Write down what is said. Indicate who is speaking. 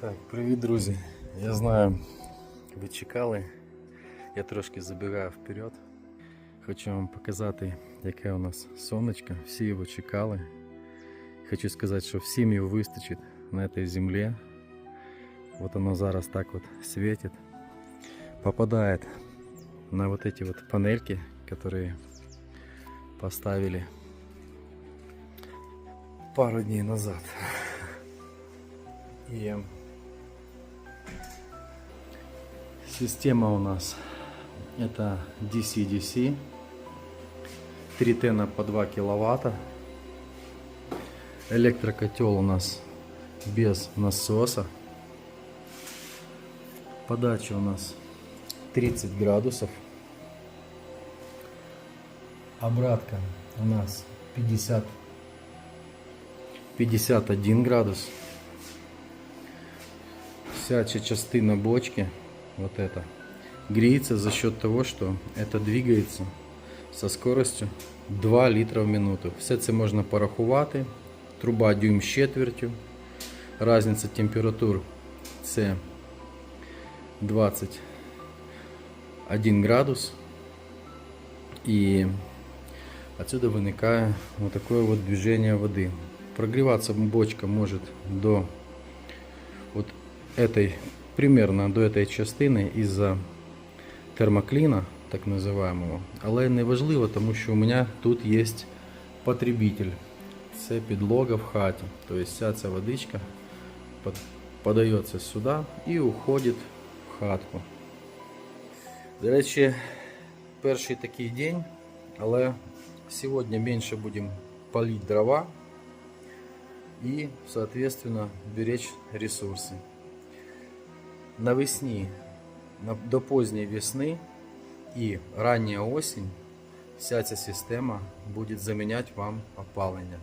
Speaker 1: Так, привіт, друзі. Я знаю, ви чекали. Я трошки забираю вперед. Хочу вам показати, яке у нас сонечко. Всі його чекали. Хочу сказати, що всім його вистачить на этой земле. Вот оно зараз так вот светит. Попадает на вот эти вот панельки, которые поставили пару дней назад. И система у нас это DC-DC 3 тена по 2 киловатта. Электрокотел у нас без насоса. Подача у нас 30 градусов. Обратка у нас 50 51 градус. Вся частина бочки, вот это, греется за счет того, что это двигается со скоростью 2 літра в минуту. Все це можна порахувати. Труба дюйм з четвертю. Разниця температур це 21 градус. И отсюда виникає вот такое вот движение воды. Прогреваться бочка может до вот этой, примерно до этой частини із-за термокліна, так називаємо. Але не важливо, тому що у мене тут є потребитель. Це підлога в хаті. Тобто вся ця водичка под- подається сюди і уходить в хатку. До речі, перший такий день, але сьогодні менше будемо палити дрова и, соответственно, беречь ресурсы. Навесні, на- до поздней весны и ранняя осень вся ця система будет заменять вам опалення.